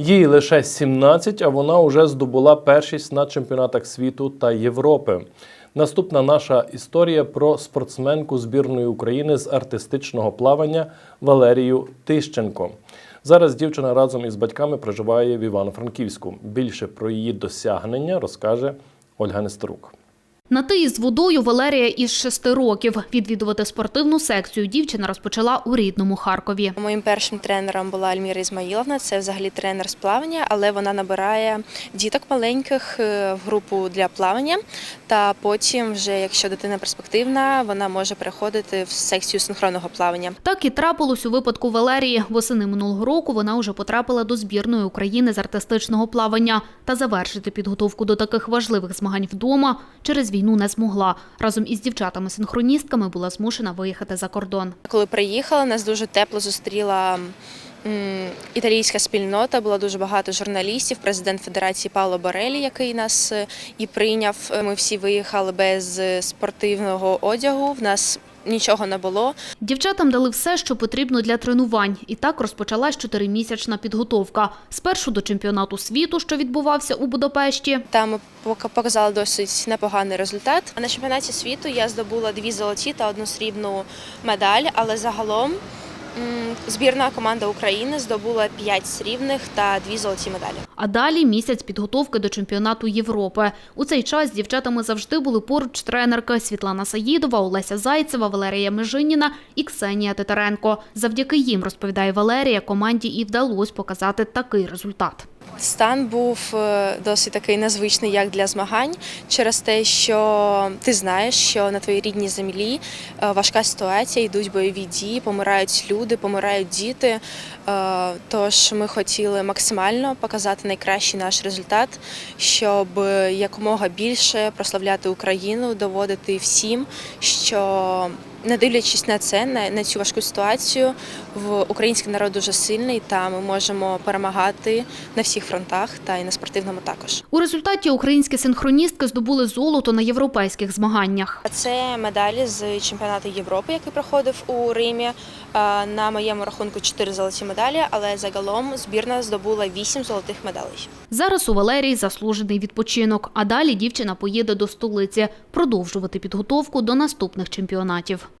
Їй лише 17, а вона вже здобула першість на чемпіонатах світу та Європи. Наступна наша історія про спортсменку збірної України з артистичного плавання Валерію Тищенко. Зараз дівчина разом із батьками проживає в Івано-Франківську. Більше про її досягнення розкаже Ольга Нестерук. На ти із водою Валерія із шести років. Відвідувати спортивну секцію дівчина розпочала у рідному Харкові. Моїм першим тренером була Альміра Ізмаїловна. Це взагалі тренер з плавання, але вона набирає діток маленьких е, в групу для плавання. Та потім, вже якщо дитина перспективна, вона може переходити в секцію синхронного плавання. Так і трапилось у випадку Валерії. Восени минулого року вона вже потрапила до збірної України з артистичного плавання та завершити підготовку до таких важливих змагань вдома через війну не змогла. Разом із дівчатами-синхроністками була змушена виїхати за кордон. Коли приїхала, нас дуже тепло зустріла. Італійська спільнота було дуже багато журналістів. Президент Федерації Пауло Борелі, який нас е, і прийняв. Ми всі виїхали без е, спортивного одягу. В нас нічого не було. Дівчатам дали все, що потрібно для тренувань. І так розпочалась чотиримісячна підготовка. Спершу до чемпіонату світу, що відбувався у Будапешті. Там показали досить непоганий результат. На чемпіонаті світу я здобула дві золоті та одну срібну медаль, але загалом збірна команда України здобула п'ять срібних та дві золоті медалі. А далі місяць підготовки до чемпіонату Європи. У цей час з дівчатами завжди були поруч тренерки Світлана Саїдова, Олеся Зайцева, Валерія Межиніна і Ксенія Титаренко. Завдяки їм, розповідає Валерія, команді і вдалося показати такий результат. Стан був е, досить такий незвичний, як для змагань, через те, що ти знаєш, що на твоїй рідній землі е, важка ситуація, йдуть бойові дії, помирають люди, помирають діти. Е, Тож ми хотіли максимально показати найкращий наш результат, щоб якомога більше прославляти Україну, доводити всім, що не дивлячись на це, на, на цю важку ситуацію, в український народ дуже сильний, та ми можемо перемагати на всіх фронтах та і на спортивному також. У результаті українські синхроністки здобули золото на європейських змаганнях. Це медалі з чемпіонату Європи, який проходив у Римі. На моєму рахунку 4 золоті медалі, але загалом збірна здобула 8 золотих медалей. Зараз у Валерії заслужений відпочинок, а далі дівчина поїде до столиці продовжувати підготовку до наступних чемпіонатів.